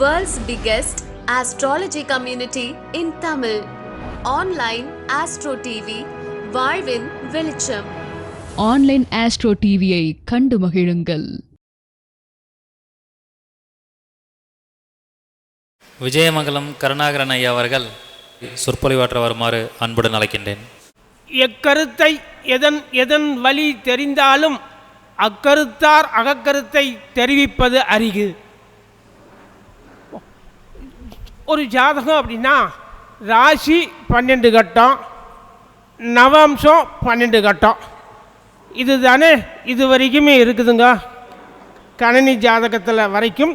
World's biggest astrology community in Tamil. Online Astro TV, வாழ்வின் வெளிச்சம். Online astro டிவியை கண்டு மகிழுங்கள். விஜயமங்கலம் கருணாகரன் ஐயா அவர்கள் சொற்பொழிவாற்ற வருமாறு அன்புடன் அழைக்கின்றேன். எக்கருத்தை எதன் எதன் வழி தெரிந்தாலும் அக்கருத்தார் அகக்கருத்தை தெரிவிப்பது அரிது. ஒரு ஜாதகம் அப்படின்னா ராசி பன்னெண்டு கட்டம் நவாம்சம் பன்னெண்டு கட்டம். இது தானே இது வரைக்குமே இருக்குதுங்க. கணனி ஜாதகத்தில் வரைக்கும்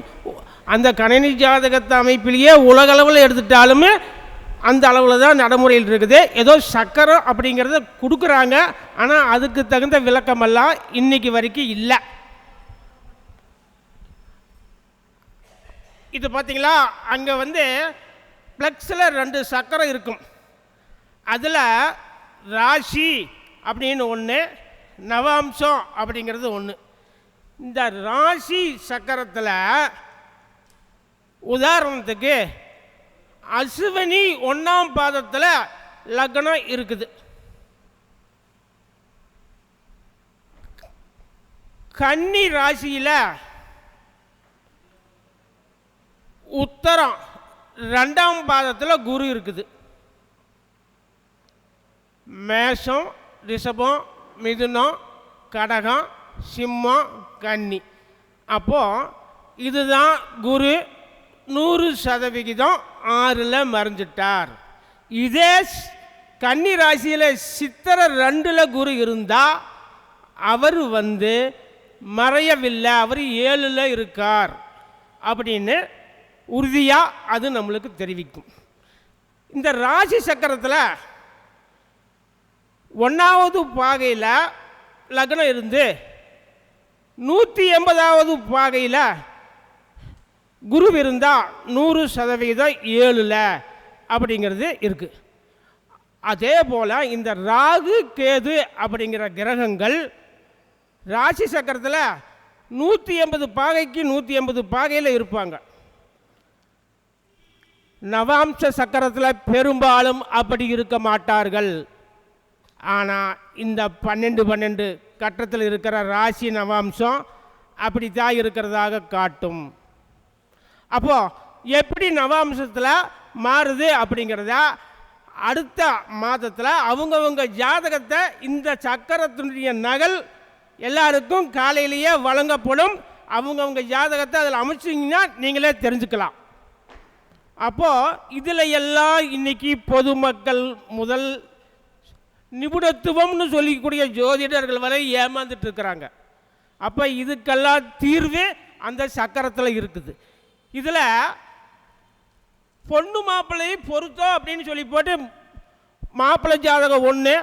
அந்த கணனி ஜாதகத்தை அமைப்பிலேயே உலகளவில் எடுத்துட்டாலுமே அந்த அளவில் தான் நடைமுறையில் இருக்குது. ஏதோ சக்கரம் அப்படிங்கிறத கொடுக்குறாங்க. ஆனால் அதுக்கு தகுந்த விளக்கமெல்லாம் இன்னைக்கு வரைக்கும் இல்லை. இது பார்த்தீங்களா அங்கே வந்து ப்ளக்ஸில் ரெண்டு சக்கரம் இருக்கும். அதில் ராசி அப்படின்னு ஒன்று நவாம்சம் அப்படிங்கிறது ஒன்று இந்த ராசி சக்கரத்தில் உதாரணத்துக்கு அசுவனி ஒன்றாம் பாதத்தில் லக்னம் இருக்குது. கன்னி ராசியில் உத்தரம் ரெண்டாம் பாதத்தில் குரு இருக்குது. மேஷம் ரிஷபம் மிதுனம் கடகம் சிம்மம் கன்னி. அப்போது இதுதான் குரு நூறு சதவிகிதம் ஆறில் மறைஞ்சிட்டார். இதே கன்னி ராசியில் சித்திரை ரெண்டில் குரு இருந்தால் அவர் வந்து மறையவில்லை அவர் ஏழில் இருக்கார் அப்படின்னு உறுதியாக அது நம்மளுக்கு தெரிவிக்கும். இந்த ராசி சக்கரத்தில் ஒன்றாவது பாகையில் லக்னம் இருந்து நூற்றி எண்பதாவது பாகையில் குரு இருந்தால் நூறு சதவிகிதம் ஏழில் அப்படிங்கிறது இருக்குது அதே போல் இந்த ராகு கேது அப்படிங்கிற கிரகங்கள் ராசி சக்கரத்தில் நூற்றி எண்பது பாகைக்கு நூற்றி எண்பது பாகையில் இருப்பாங்க. நவாம்ச சக்கரத்தில் பெரும்பாலும் அப்படி இருக்க மாட்டார்கள். ஆனால் இந்த பன்னெண்டு பன்னெண்டு கட்டத்தில் இருக்கிற ராசி நவாம்சம் அப்படி தான் இருக்கிறதாக காட்டும். அப்போ எப்படி நவாம்சத்தில் மாறுது அப்படிங்கிறத அடுத்த மாதத்தில் அவங்கவுங்க ஜாதகத்தை இந்த சக்கரத்தினுடைய நகல் எல்லாருக்கும் காலையிலேயே வழங்கப்படும். அவங்கவுங்க ஜாதகத்தை அதில் அமைச்சிங்கன்னா நீங்களே தெரிஞ்சுக்கலாம். அப்போது இதில் எல்லாம் இன்னைக்கு பொதுமக்கள் முதல் நிபுணத்துவம்னு சொல்லிக்கூடிய ஜோதிடர்கள் வரை ஏமாந்துட்டு இருக்கிறாங்க. அப்போ இதுக்கெல்லாம் தீர்வு அந்த சக்கரத்தில் இருக்குது. இதில் பொண்ணு மாப்பிள்ளையை பொருத்தம் அப்படின்னு சொல்லி போட்டு மாப்பிள்ளை ஜாதகம் ஒன்று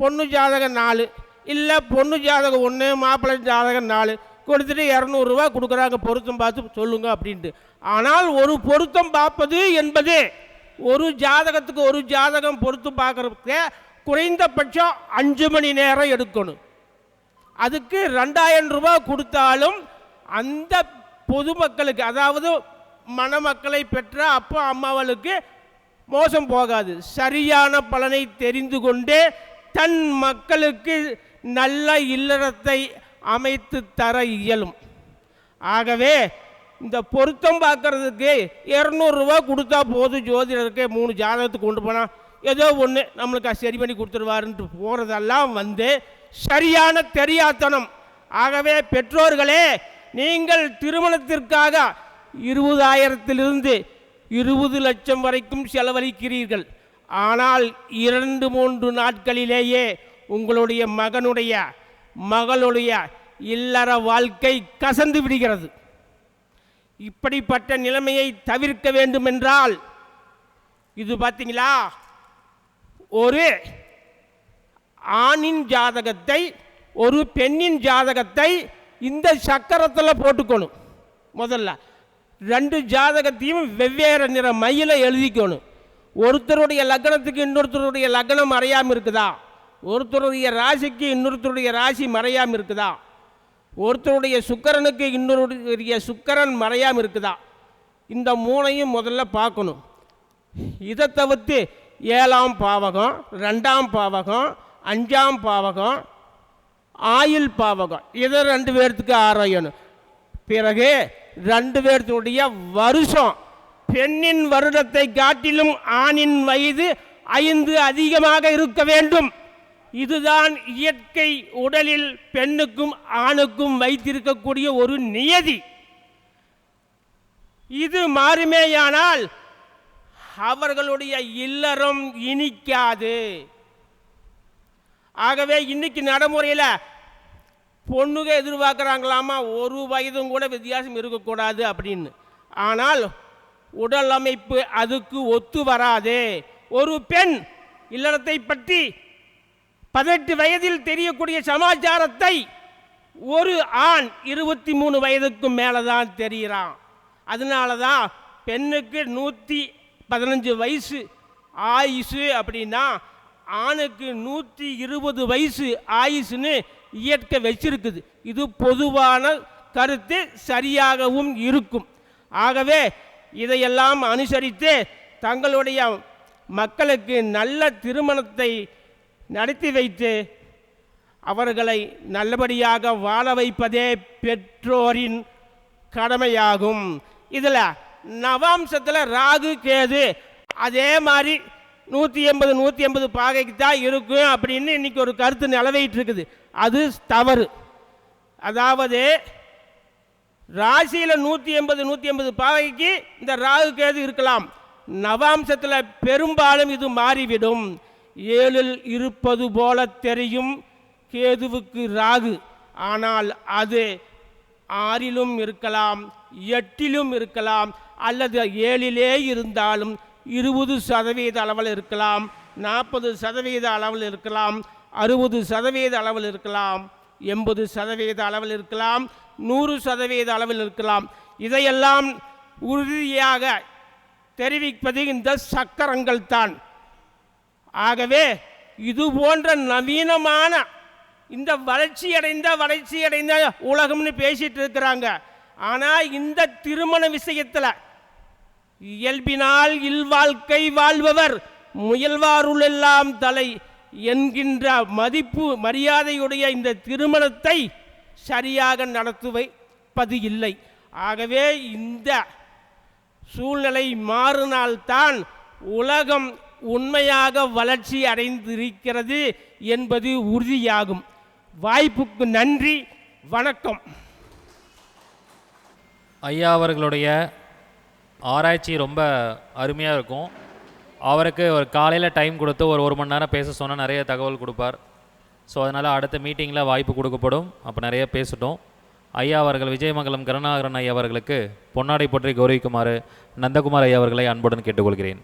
பொண்ணு ஜாதகம் நாலு இல்லை பொண்ணு ஜாதகம் ஒன்று மாப்பிள்ளை ஜாதகம் நாலு கொடுத்துட்டு இரநூறுவா கொடுக்குறாங்க பொருத்தம் பார்த்து சொல்லுங்க அப்படின்ட்டு. ஆனால் ஒரு பொருத்தம் பார்ப்பது என்பது ஒரு ஜாதகத்துக்கு ஒரு ஜாதகம் பொருத்தம் பார்க்குறதுக்கு குறைந்தபட்சம் அஞ்சு மணி நேரம் எடுக்கணும். அதுக்கு ரெண்டாயிரம் ரூபா கொடுத்தாலும் அந்த பொதுமக்களுக்கு அதாவது மணமக்களை பெற்ற அப்பா அம்மாவளுக்கு மோசம் போகாது. சரியான பலனை தெரிந்து கொண்டே தன் மக்களுக்கு நல்ல இல்லறத்தை அமைத்து தர இயலும். ஆகவே இந்த பொருத்தம் பார்க்குறதுக்கு இரநூறுவா கொடுத்தா போதும் ஜோதிடருக்கு மூணு ஜாதகத்துக்கு கொண்டு போனால் ஏதோ ஒன்று நம்மளுக்கு சரி பண்ணி கொடுத்துருவாருன்ட்டு போகிறதெல்லாம் வந்து சரியான தெரியாத்தனம். ஆகவே பெற்றோர்களே நீங்கள் திருமணத்திற்காக இருபதாயிரத்திலிருந்து இருபது லட்சம் வரைக்கும் செலவழிக்கிறீர்கள். ஆனால் இரண்டு மூன்று நாட்களிலேயே உங்களுடைய மகனுடைய மகளுடைய இல்லற வாழ்க்கை கசந்து விடுகிறது. இப்படிப்பட்ட நிலைமையை தவிர்க்க வேண்டுமென்றால் இது பார்த்தீங்களா ஒரு ஆணின் ஜாதகத்தை ஒரு பெண்ணின் ஜாதகத்தை இந்த சக்கரத்தில் போட்டுக்கணும். முதல்ல ரெண்டு ஜாதகத்தையும் வெவ்வேறு நிற மையில் எழுதிக்கணும். ஒருத்தருடைய லக்னத்துக்கு இன்னொருத்தருடைய லக்னம் மறையாமல் இருக்குதா? ஒருத்தருடைய ராசிக்கு இன்னொருத்தருடைய ராசி மறையாமல் இருக்குதா? ஒருத்தருடைய சுக்கரனுக்கு இன்னொருடைய சுக்கரன் மறையாமல் இருக்குதா? இந்த மூணையும் முதல்ல பார்க்கணும். இதை தவிர்த்து ஏழாம் பாவகம் ரெண்டாம் பாவகம் அஞ்சாம் பாவகம் ஆயுள் பாவகம். இதை ரெண்டு பேர்த்துக்கு ஆராயணும். பிறகு ரெண்டு பேர்த்துடைய வருஷம். பெண்ணின் வருடத்தை காட்டிலும் ஆணின் வயது ஐந்து அதிகமாக இருக்க வேண்டும். இதுதான் இயற்கை உடலில் பெண்ணுக்கும் ஆணுக்கும் வைத்திருக்கக்கூடிய ஒரு நியதி. இது மாறுமேயானால் அவர்களுடைய இல்லறம் இனிக்காது. ஆகவே இன்னைக்கு நடைமுறையில் பொண்ணுங்க எதிர்பார்க்குறாங்களாமா ஒரு வயதும் கூட வித்தியாசம் இருக்கக்கூடாது அப்படின்னு. ஆனால் உடல் அமைப்பு அதுக்கு ஒத்து வராது. ஒரு பெண் இல்லறத்தை பற்றி பதினெட்டு வயதில் தெரியக்கூடிய சமாச்சாரத்தை ஒரு ஆண் இருபத்தி மூணு வயதுக்கும் மேலே தான் தெரிகிறான். அதனால தான் பெண்ணுக்கு நூற்றி பதினஞ்சு வயசு ஆயுசு அப்படின்னா ஆணுக்கு நூற்றி இருபது வயசு ஆயுசுன்னு இயற்கை வச்சிருக்குது. இது பொதுவான கருத்து சரியாகவும் இருக்கும். ஆகவே இதையெல்லாம் அனுசரித்து தங்களுடைய மக்களுக்கு நல்ல திருமணத்தை நடத்தி வைத்து அவர்களை நல்லபடியாக வாழ வைப்பதே பெற்றோரின் கடமையாகும். இதில் நவாம்சத்தில் ராகு கேது அதே மாதிரி நூற்றி எண்பது நூற்றி எண்பது பாகைக்கு தான் இருக்கும் அப்படின்னு இன்னைக்கு ஒரு கருத்து நிலவிட்டு இருக்குது. அது தவறு. அதாவது ராசியில் நூற்றி எண்பது நூற்றி எண்பது பாகைக்கு இந்த ராகு கேது இருக்கலாம். நவாம்சத்தில் பெரும்பாலும் இது மாறிவிடும். ஏழில் இருப்பது போல தெரியும் கேதுவுக்கு ராகு. ஆனால் அது ஆறிலும் இருக்கலாம் எட்டிலும் இருக்கலாம் அல்லது ஏழிலே இருந்தாலும் இருபது சதவீத அளவில் இருக்கலாம் நாற்பது சதவீத அளவில் இருக்கலாம் அறுபது சதவீத அளவில் இருக்கலாம் எண்பது சதவீத அளவில் இருக்கலாம் நூறு சதவீத அளவில் இருக்கலாம். இதையெல்லாம் உறுதியாக தெரிவிப்பது இந்த சக்கரங்கள் தான் ஆகவே இது போன்ற நவீனமான இந்த வளர்ச்சியடைந்த வளர்ச்சியடைந்த உலகம்னு பேசிட்டு இருக்கிறாங்க. ஆனால் இந்த திருமண விஷயத்தில் இயல்பினால் இல்வாழ்க்கை வாழ்பவர் முயல்வாருளெல்லாம் தலை என்கின்ற மதிப்பு மரியாதையுடைய இந்த திருமணத்தை சரியாக நடத்துவைப்பது இல்லை. ஆகவே இந்த சூழ்நிலை மாறினால்தான் உலகம் உண்மையாக வளர்ச்சி அடைந்திருக்கிறது என்பது உறுதியாகும். வாய்ப்புக்கு நன்றி வணக்கம். ஐயா அவர்களுடைய ஆராய்ச்சி ரொம்ப அருமையாக இருக்கும். அவருக்கு ஒரு காலையில் டைம் கொடுத்து ஒரு ஒரு மணி நேரம் பேச சொன்னால் நிறைய தகவல் கொடுப்பார். ஸோ அதனால் அடுத்த மீட்டிங்கில் வாய்ப்பு கொடுக்கப்படும். அப்போ நிறைய பேசட்டும். ஐயா அவர்கள் விஜயமங்கலம் கருணாகரன் ஐயா அவர்களுக்கு பொன்னாடை போற்றி கௌரவிக்குமாறு நந்தகுமார் ஐயா அவர்களை அன்புடன் கேட்டுக்கொள்கிறேன்.